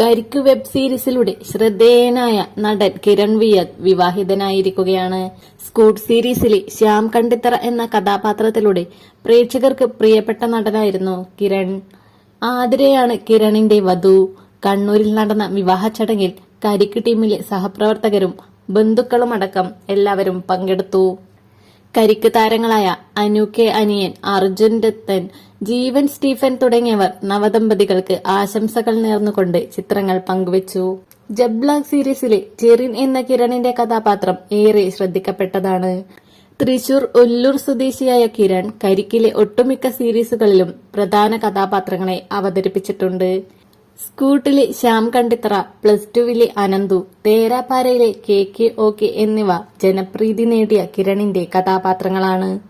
കരിക്ക് വെബ് സീരീസിലൂടെ ശ്രദ്ധേയനായ നടൻ കിരൺ വിയത് വിവാഹിതനായിരിക്കുകയാണ്. സ്കൂട്ട് സീരീസിലെ ശ്യാം കണ്ടിത്തറ എന്ന കഥാപാത്രത്തിലൂടെ പ്രേക്ഷകർക്ക് പ്രിയപ്പെട്ട നടനായിരുന്നു കിരൺ. ആതിരയാണ് കിരണിന്റെ വധു. കണ്ണൂരിൽ നടന്ന വിവാഹ ചടങ്ങിൽ കരിക്ക് ടീമിലെ സഹപ്രവർത്തകരും ബന്ധുക്കളുമടക്കം എല്ലാവരും പങ്കെടുത്തു. കരിക്ക് താരങ്ങളായ അനു കെ അനിയൻ അർജുൻ ദത്തൻ ജീവൻ സ്റ്റീഫൻ തുടങ്ങിയവർ നവദമ്പതികൾക്ക് ആശംസകൾ നേർന്നുകൊണ്ട് ചിത്രങ്ങൾ പങ്കുവച്ചു. ജബ്ലാഗ് സീരീസിലെ ജെറിൻ എന്ന കിരണിന്റെ കഥാപാത്രം ഏറെ ശ്രദ്ധിക്കപ്പെട്ടതാണ്. തൃശൂർ ഒല്ലൂർ സ്വദേശിയായ കിരൺ കരിക്കിലെ ഒട്ടുമിക്ക സീരീസുകളിലും പ്രധാന കഥാപാത്രങ്ങളെ അവതരിപ്പിച്ചിട്ടുണ്ട്. സ്കൂട്ടിലെ ശ്യാം കണ്ടിത്തറ പ്ലസ് ടുവിലെ അനന്തു തേരാപ്പാരയിലെ കെ കെ ഒ കെ എന്നിവ ജനപ്രീതി നേടിയ കിരണിന്റെ കഥാപാത്രങ്ങളാണ്.